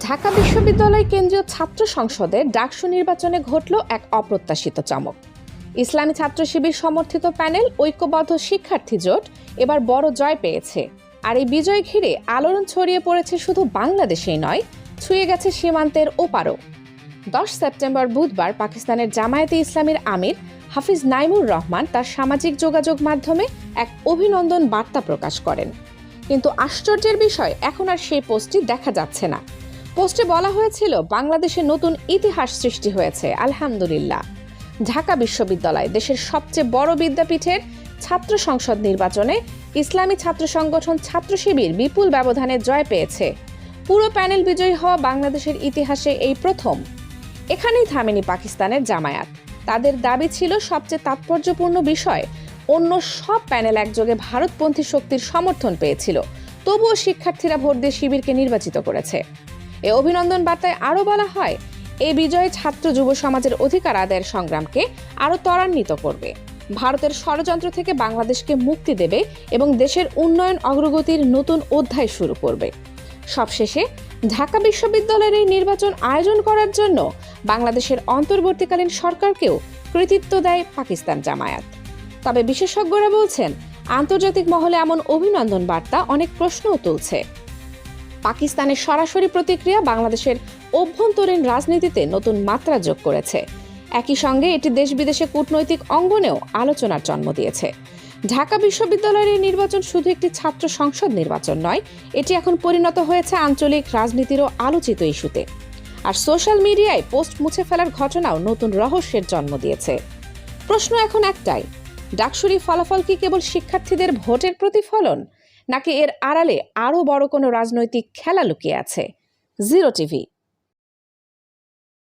ঢাকা বিশ্ববিদ্যালয় কেন্দ্রীয় ছাত্র সংসদে ডাকসু নির্বাচনে ঘটল এক অপ্রত্যাশিত চমক। ইসলামী ছাত্র শিবির সমর্থিত প্যানেল, ঐক্যবদ্ধ শিক্ষার্থী জোট এবার বড় জয় পেয়েছে। আর এই বিজয় ঘিরে আলোড়ন ছড়িয়ে পড়েছে শুধু বাংলাদেশেই নয়, ছুঁয়ে গেছে সীমান্তের ওপারও। দশ সেপ্টেম্বর বুধবার পাকিস্তানের জামায়াতে ইসলামীর আমির হাফিজ নাইমুর রহমান তার সামাজিক যোগাযোগ মাধ্যমে এক অভিনন্দন বার্তা প্রকাশ করেন। কিন্তু আশ্চর্যের বিষয়, এখন আর সেই পোস্টটি দেখা যাচ্ছে না। পোস্টে বলা হয়েছিল, বাংলাদেশে নতুন ইতিহাস সৃষ্টি হয়েছে। আলহামদুলিল্লাহ। ঢাকা বিশ্ববিদ্যালয়, দেশের সবচেয়ে বড় বিদ্যাপীঠের ছাত্র সংসদ নির্বাচনে ইসলামী ছাত্র সংগঠন ছাত্র শিবির বিপুল ব্যবধানে জয় পেয়েছে। পুরো প্যানেল বিজয়ী হওয়া বাংলাদেশের ইতিহাসে এই প্রথম। এখানেই থামেনি পাকিস্তানের জামায়াত। তাদের দাবি ছিল, সবচেয়ে তাৎপর্যপূর্ণ বিষয়, অন্য সব প্যানেল একযোগে ভারতপন্থী শক্তির সমর্থন পেয়েছিল। তবুও শিক্ষার্থীরা ভোট দিয়ে শিবিরকে নির্বাচিত করেছে। এ অভিনন্দন বার্তায় আরও বলা হয় এই বিজয় ছাত্র যুব সমাজের অধিকার আদায়ের সংগ্রামকে আরও ত্বরান্বিত করবে। ভারতের ষড়যন্ত্র থেকে বাংলাদেশকে মুক্তি দেবে এবং দেশের উন্নয়ন অগ্রগতির নতুন অধ্যায় শুরু করবে। সবশেষে, ঢাকা বিশ্ববিদ্যালয়ের এই নির্বাচন আয়োজন করার জন্য বাংলাদেশের অন্তর্বর্তীকালীন সরকারকেও কৃতিত্ব দেয় পাকিস্তান জামায়াত। তবে বিশেষজ্ঞরা বলছেন, আন্তর্জাতিক মহলে এমন অভিনন্দন বার্তা অনেক প্রশ্নও তুলছে। পাকিস্তানের সরাসরি প্রতিক্রিয়া বাংলাদেশের অভ্যন্তরীণ রাজনীতিতে নতুন মাত্রা যোগ করেছে। একই সঙ্গে এটি দেশ বিদেশে কূটনৈতিক অঙ্গনেও আলোচনার জন্ম দিয়েছে। ঢাকা বিশ্ববিদ্যালয়ের নির্বাচন শুধু একটি ছাত্র সংসদ নির্বাচন নয়, এটি এখন পরিণত হয়েছে আঞ্চলিক রাজনীতিরও আলোচিত ইস্যুতে। আর সোশ্যাল মিডিয়ায় পোস্ট মুছে ফেলার ঘটনাও নতুন রহস্যের জন্ম দিয়েছে। প্রশ্ন এখন একটাই, ডাকসুরি ফলাফল কি কেবল শিক্ষার্থীদের ভোটের প্রতিফলন নাকি এর আড়ালে আরও বড় কোনো রাজনৈতিক খেলা লুকিয়ে আছে? Zero TV.